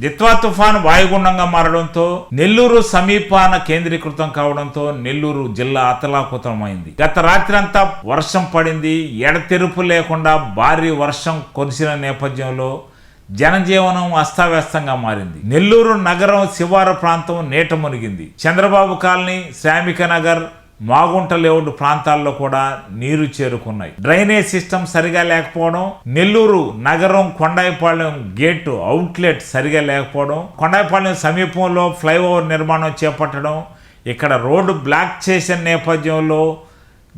దిత్వా తుఫాన్ వాయుగుండంగా మారడంతో నెల్లూరు సమీపాన కేంద్రీకృతం కావడంతో నెల్లూరు జిల్లా అతలాకుతలమైంది. గత రాత్రంతా వర్షం పడింది. ఎడతెరుపు లేకుండా భారీ వర్షం కురిసిన నేపథ్యంలో జనజీవనం అస్తావ్యస్తంగా మారింది. నెల్లూరు నగరం శివారు ప్రాంతం నీట మునిగింది. చంద్రబాబు కాలనీ శ్రామిక నగర్ మాగుంట ప్రాంతాల్లో కూడా నీరు చేరుకున్నాయి. డ్రైనేజ్ సిస్టమ్ సరిగా లేకపోవడం నెల్లూరు నగరం కొండాయిపాళెం గేటు అవుట్లెట్ సరిగా లేకపోవడం కొండాయిపాళెం సమీపంలో ఫ్లైఓవర్ నిర్మాణం చేపట్టడం ఇక్కడ రోడ్డు బ్లాక్ చేసిన నేపథ్యంలో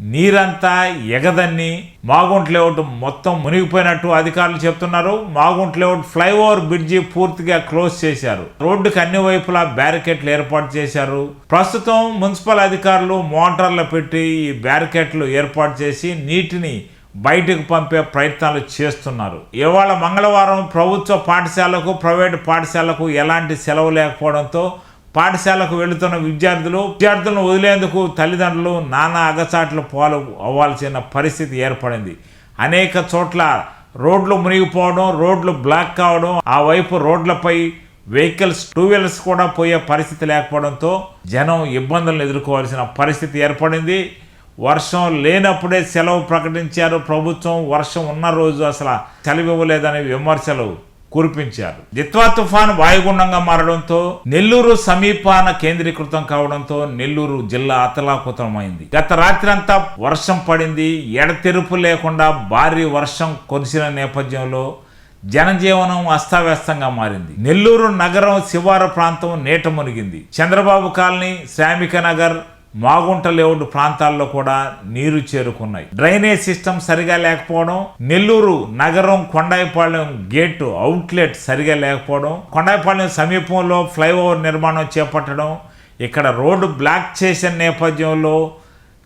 నీరంతా ఎగదన్ని మాగుంట్ లేఅవుట్ మొత్తం మునిగిపోయినట్టు అధికారులు చెప్తున్నారు. మాగుంట్ లేఅవుట్ ఫ్లైఓవర్ బ్రిడ్జి పూర్తిగా క్లోజ్ చేశారు. రోడ్డుకి అన్ని వైపులా బ్యారికేట్లు ఏర్పాటు చేశారు. ప్రస్తుతం మున్సిపల్ అధికారులు మోటార్లు పెట్టి ఈ బ్యారికేట్లు ఏర్పాటు చేసి నీటిని బయటకు పంపే ప్రయత్నాలు చేస్తున్నారు. ఇవాళ మంగళవారం ప్రభుత్వ పాఠశాలకు ప్రైవేటు పాఠశాలకు ఎలాంటి సెలవు లేకపోవడంతో పాఠశాలకు వెళుతున్న విద్యార్థులు విద్యార్థులను వదిలేందుకు తల్లిదండ్రులు నానా అగచాట్ల పాలు అవ్వాల్సిన పరిస్థితి ఏర్పడింది. అనేక చోట్ల రోడ్లు మునిగిపోవడం రోడ్లు బ్లాక్ కావడం ఆ వైపు రోడ్లపై వెహికల్స్ టూ వీలర్స్ కూడా పోయే పరిస్థితి లేకపోవడంతో జనం ఇబ్బందులను ఎదుర్కోవాల్సిన పరిస్థితి ఏర్పడింది. వర్షం లేనప్పుడే సెలవు ప్రకటించారు ప్రభుత్వం. వర్షం ఉన్న రోజు అసలు సెలవు ఇవ్వలేదనే విమర్శలు కురిపించారు. జిత్వా తుఫాన్ వాయుగుండంగా మారడంతో నెల్లూరు సమీపాన కేంద్రీకృతం కావడంతో నెల్లూరు జిల్లా అతలాకుతలమైంది. గత రాత్రంతా వర్షం పడింది. ఎడతెరుపు లేకుండా భారీ వర్షం కురిసిన నేపథ్యంలో జనజీవనం అస్తావ్యస్తంగా మారింది. నెల్లూరు నగరం శివారు ప్రాంతం నీట మునిగింది. చంద్రబాబు కాలనీ శ్రామిక నగర్ మాగుంట లేఅవుట్ ప్రాంతాల్లో కూడా నీరు చేరుకున్నాయి. డ్రైనేజ్ సిస్టమ్ సరిగా లేకపోవడం నెల్లూరు నగరం కొండాయిపాళ్యం గేటు అవుట్లెట్ సరిగా లేకపోవడం కొండాయిపాళ్యం సమీపంలో ఫ్లైఓవర్ నిర్మాణం చేపట్టడం ఇక్కడ రోడ్డు బ్లాక్ చేసిన నేపథ్యంలో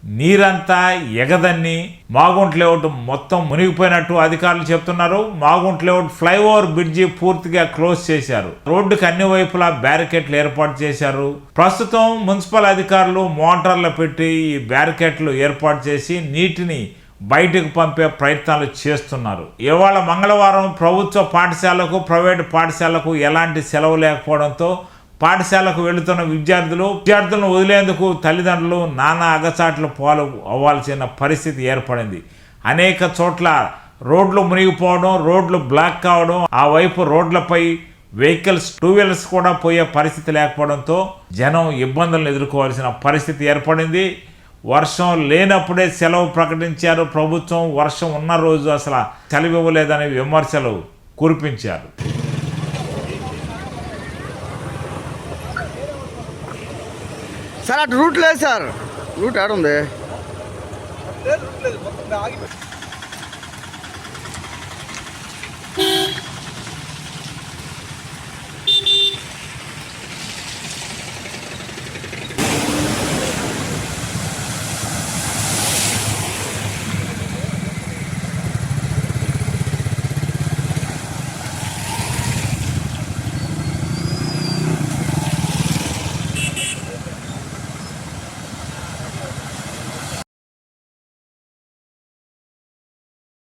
నీరంతా ఎగదన్ని మాగుంట్ లేఅవుట్ మొత్తం మునిగిపోయినట్టు అధికారులు చెప్తున్నారు. మాగుంట్ లేఅవుట్ ఫ్లైఓవర్ బ్రిడ్జి పూర్తిగా క్లోజ్ చేశారు. రోడ్డుకి అన్ని వైపులా బ్యారికేట్లు ఏర్పాటు చేశారు. ప్రస్తుతం మున్సిపల్ అధికారులు మోటార్లు పెట్టి ఈ బ్యారికేట్లు ఏర్పాటు చేసి నీటిని బయటకు పంపే ప్రయత్నాలు చేస్తున్నారు. ఇవాళ మంగళవారం ప్రభుత్వ పాఠశాలకు ప్రైవేటు పాఠశాలకు ఎలాంటి సెలవు లేకపోవడంతో పాఠశాలకు వెళుతున్న విద్యార్థులు విద్యార్థులను వదిలేందుకు తల్లిదండ్రులు నానా అగచాట్ల పాలు అవ్వాల్సిన పరిస్థితి ఏర్పడింది. అనేక చోట్ల రోడ్లు మునిగిపోవడం రోడ్లు బ్లాక్ కావడం ఆ వైపు రోడ్లపై వెహికల్స్ టూ వీలర్స్ కూడా పోయే పరిస్థితి లేకపోవడంతో జనం ఇబ్బందులను ఎదుర్కోవాల్సిన పరిస్థితి ఏర్పడింది. వర్షం లేనప్పుడే సెలవు ప్రకటించారు. ప్రభుత్వం వర్షం ఉన్న రోజు అసలు సెలవు ఇవ్వలేదనే విమర్శలు కురిపించారు. సార్ అటు రూట్ లేదు సార్. రూట్ ఆడుంది